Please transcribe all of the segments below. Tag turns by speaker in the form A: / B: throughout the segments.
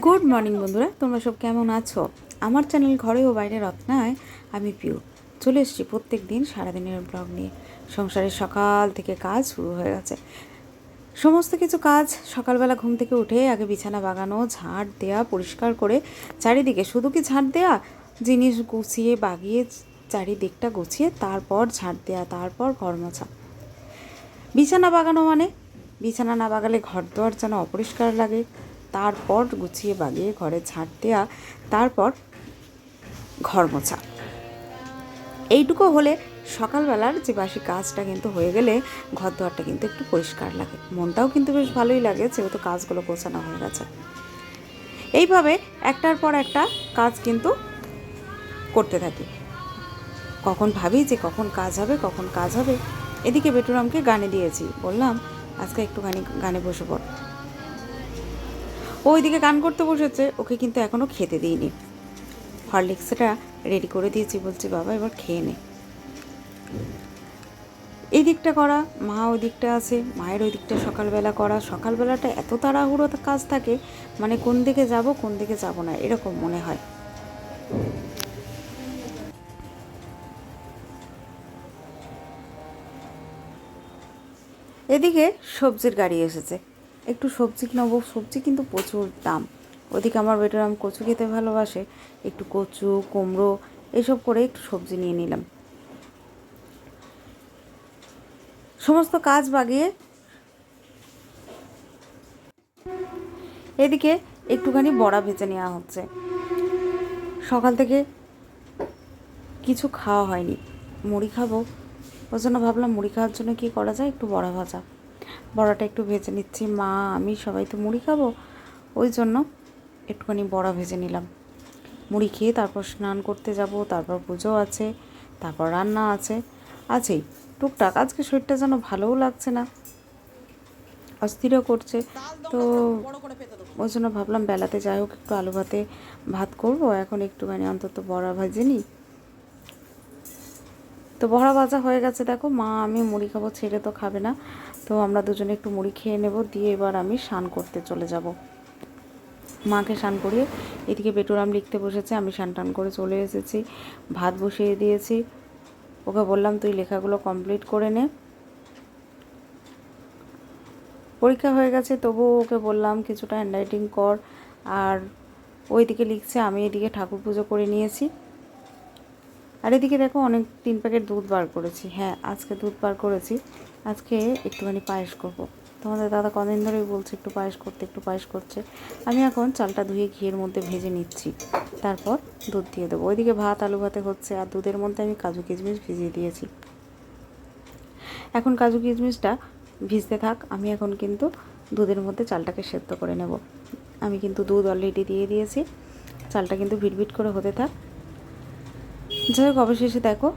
A: Good morning বন্ধুরা। তোমরা সব কেমন আছো? আমার চ্যানেল ঘরে ও বাইরে রত্নায় আমি পিউ। চলে এসেছি প্রত্যেক দিন সারাদিনের ব্লগ নিয়ে। সংসারের সকাল থেকে কাজ শুরু হয়ে গেছে। সমস্ত কিছু কাজ সকালবেলা ঘুম থেকে উঠে আগে বিছানা বাগানো, ঝাড় দেয়া, পরিষ্কার করে চারিদিকে শুধু কি ঝাড় দেয়া? জিনিস গুছিয়ে, বাগিয়ে, চারিদিকটা গুছিয়ে, তারপর ঝাড় দেয়া, তারপর ঘর মোছা। বিছানা বাগানো মানে? বিছানা না বাগালে ঘর দোয়ার যেন অপরিষ্কার লাগে। তারপর গুছিয়ে বাগিয়ে ঘরে ঝাড় দেওয়া তারপর ঘর মোছা। এইটুকু হলে সকালবেলার যে বাসি কাজটা কিন্তু হয়ে গেলে ঘর দোয়ারটা কিন্তু একটু পরিষ্কার লাগে। মনটাও কিন্তু বেশ ভালোই লাগে, যেহেতু কাজগুলো গোছানো হয়ে গেছে। এইভাবে একটার পর একটা কাজ কিন্তু করতে থাকি। কখন ভাবি যে কখন কাজ হবে, কখন কাজ হবে। এদিকে বেটুরামকে গানে দিয়েছি। বললাম, আজকে একটুখানি গানে বসে পড়। ও ওইদিকে গান করতে বসেছে, ওকে কিন্তু এখনও খেতে দিইনি। হরলিক্সটা রেডি করে দিয়েছি, বলছি, বাবা, এবার খেয়ে নে। এই দিকটা করা, মা ওই দিকটা আছে, মায়ের ওই দিকটা সকালবেলা করা। সকালবেলাটা এত তাড়াহুড়ো কাজ থাকে মানে কোন দিকে যাব, কোন দিকে যাব না, এরকম মনে হয়। এদিকে সবজির গাড়ি এসেছে। একটু সবজি নেব সবজি কিন্তু প্রচুর দাম। ওদিকে আমার বেটারাম কচু খেতে ভালোবাসে। একটু কচু, কুমড়ো, এসব করে একটু সবজি নিয়ে নিলাম। সমস্ত কাজ বাগিয়ে এদিকে একটুখানি বড়া ভেজে নেওয়া হচ্ছে। সকাল থেকে কিছু খাওয়া হয়নি। মুড়ি খাব। ওই জন্য ভাবলাম মুড়ি খাওয়ার জন্য কি করা যায়? একটু বড়া ভাজা। বড়াটা একটু ভেজে নিচ্ছি। মা, আমি সবাই তো মুড়ি খাব। ওই জন্য একটুখানি বড়া ভেজে নিলাম। মুড়ি খেয়ে তারপর স্নান করতে যাব, তারপর পুজো আছে, তারপর রান্না আছে। আছেই টুকটাক। আজকে শরীরটা যেন ভালোও লাগছে না, অস্থিরও করছে। তো ওই জন্য ভাবলাম বেলাতে যাই হোক, একটু আলু ভাতে ভাত করব। এখন একটুখানি অন্তত বড়া ভাজে নিই। তো বড়া ভাজা হয়ে গেছে, দেখো। মা, আমি মুড়ি খাব ছেড়ে তো খাবে না। তো আমরা দুজনে একটু মুড়ি খেয়ে নেব, দিয়ে এবার আমি স্নান করতে চলে যাব। মাকে স্নান করিয়ে এদিকে বেটুরাম লিখতে বসেছে, আমি স্নান টান করে চলে এসেছি। ভাত বসিয়ে দিয়েছি। ওকে বললাম, তুই লেখাগুলো কমপ্লিট করে নে। পরীক্ষা হয়ে গেছে, তবুও ওকে বললাম, কিছুটা হ্যান্ডরাইটিং কর। আর ওইদিকে লিখছে, আমি এদিকে ঠাকুর পুজো করে নিয়েছি। আর এদিকে দেখো অনেক তিন প্যাকেট দুধ বার করেছি। হ্যাঁ আজকে দুধ বার করেছি। আজকে একটুখানি পায়েস করব। তোমাদের দাদা কদিন ধরেই বলছে একটু পায়েস করতে, একটু পায়েস করছে। আমি এখন চালটা ধুয়ে ঘিয়ের মধ্যে ভেজে নিচ্ছি। তারপর দুধ দিয়ে দেবো। ওইদিকে ভাত, আলু ভাতে হচ্ছে। আর দুধের মধ্যে আমি কাজু কিশমিশ ভিজিয়ে দিয়েছি। এখন কাজু কিশমিশটা ভিজতে থাক। আমি এখন কিন্তু দুধের মধ্যে চালটাকে সেদ্ধ করে নেব। আমি কিন্তু দুধ অলরেডি দিয়ে দিয়েছি। চালটা কিন্তু ভিটভিট করে হতে থাক। যাই হোক অবশেষে দেখো,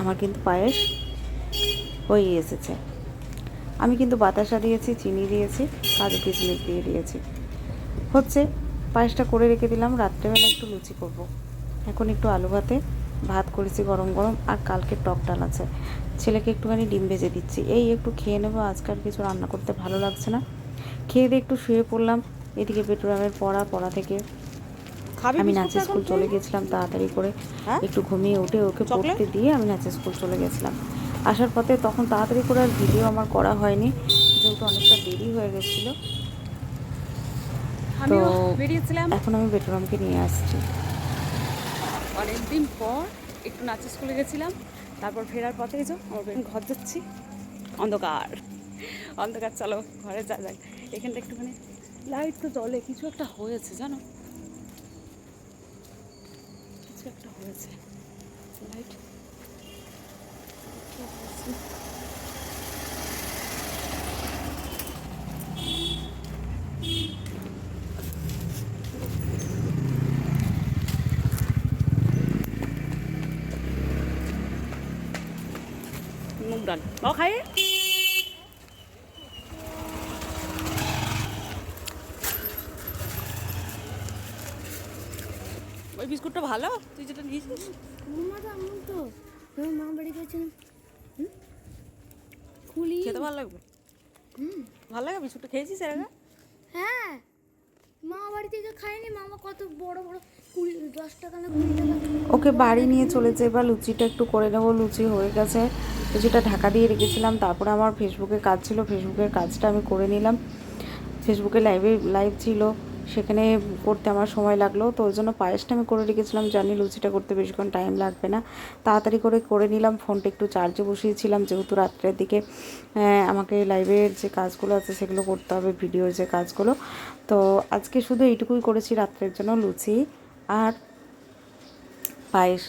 A: আমার কিন্তু পায়েস হয়ে এসেছে। আমি কিন্তু বাতাসা দিয়েছি, চিনি দিয়েছি, কাজু কিশমিশ দিয়ে দিয়েছি। হচ্ছে, পায়েসটা করে রেখে দিলাম, রাত্রেবেলা একটু লুচি করব। এখন একটু আলু ভাতে, ভাত করেছি গরম গরম, আর কালকে টক ডাল আছে। ছেলেকে একটুখানি ডিম ভেজে দিচ্ছি। এই একটু খেয়ে নেব, আজকাল কিছু রান্না করতে ভালো লাগছে না। খেয়ে দিয়ে একটু শুয়ে পড়লাম, এদিকে পেটুরামের পড়া পড়া থেকে আমি নাচের স্কুল চলে গেছিলাম তাড়াতাড়ি করে একটু ঘুমিয়ে উঠে ওকে পড়তে দিয়ে আমি নাচের স্কুল চলে গেছিলাম। আসার পথে তখন তাড়াতাড়ি করে আর ভিডিও আমার করা হয়নি যেহেতু অনেকটা দেরি হয়ে গেছিল। তো
B: বেরিয়েছিলাম।
A: এখন আমি বেটুরামকে নিয়ে আসছি।
B: অনেকদিন পর একটু নাচের স্কুলে গেছিলাম তারপর ফেরার পথে গেছো আমার ঘর যাচ্ছি। অন্ধকার। অন্ধকার চলো ঘরে যা যাক। এখানটা একটুখানি লাইট তো জলে কিছু একটা হয়েছে জানো? কিছু একটা হয়েছে লাইট মুগ ডাল ও খাই ওই বিস্কুটটা ভালো? তুই যেটা নিয়েছিস?
C: মা তো মা বাড়ি গেছেন খুলি।
B: খেতে ভালো লাগবে? ভালো লাগে বিস্কুটটা খেয়েছিস এর আগে?
C: হ্যাঁ। থেকে খাইনি মামা কত বড় বড় কুড়ি দশ টাকা না কুড়ি টাকা
A: ওকে বাড়ি নিয়ে চলেছে। এবার লুচিটা একটু করে নেব। লুচি হয়ে গেছে। লুচিটা ঢাকা দিয়ে রেখেছিলাম তারপরে আমার ফেসবুকে কাজ ছিল। ফেসবুকের কাজটা আমি করে নিলাম। ফেসবুকে লাইভে লাইভ ছিল। সেখানে করতে আমার সময় লাগল। তো ওই জন্য পায়েসটা আমি করে রেখেছিলাম। জানি লুচিটা করতে বেশিক্ষণ টাইম লাগবে না। তাড়াতাড়ি করে করে নিলাম। ফোনটা একটু চার্জে বসিয়েছিলাম। যেহেতু রাত্রের দিকে আমাকে লাইভের যে কাজগুলো আছে সেগুলো করতে হবে ভিডিওর যে কাজগুলো। তো আজকে শুধু এইটুকুই করেছি রাত্রের জন্য লুচি আর পায়েস।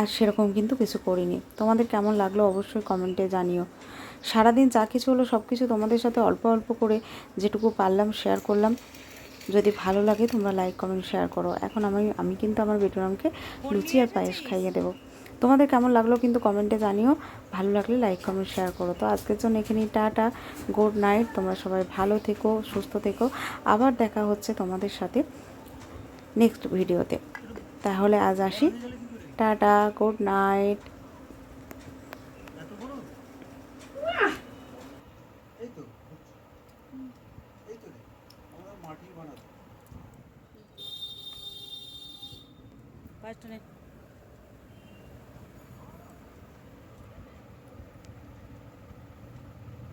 A: আর সেরকম কিন্তু কিছু করিনি। তোমাদের কেমন লাগল অবশ্যই কমেন্টে জানিও। সারাদিন যা কিছু হলো সব কিছু তোমাদের সাথে অল্প অল্প করে যেটুকু পারলাম শেয়ার করলাম। যদি ভালো লাগে তোমরা লাইক কমেন্ট শেয়ার করো। এখন আমি আমি কিন্তু আমার বেটুরামকে লুচি আর পায়েস খাইয়ে দেবো। তোমাদের কেমন লাগল কিন্তু কমেন্টে জানিও। ভালো লাগলে লাইক কমেন্ট শেয়ার করো। তো আজকের জন্য এখানেই টাটা। গুড নাইট তোমরা সবাই ভালো থেকো, সুস্থ থেকো। আবার দেখা হচ্ছে তোমাদের সাথে নেক্সট ভিডিওতে তাহলে আজ আসি। টাটা। গুড নাইট
D: এই তো এই তো রে আমরা মাটির বানাবো
B: পায়েসটা নে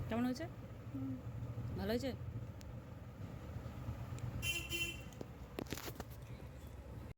B: কেমন হয়েছে? ভালো হয়েছে?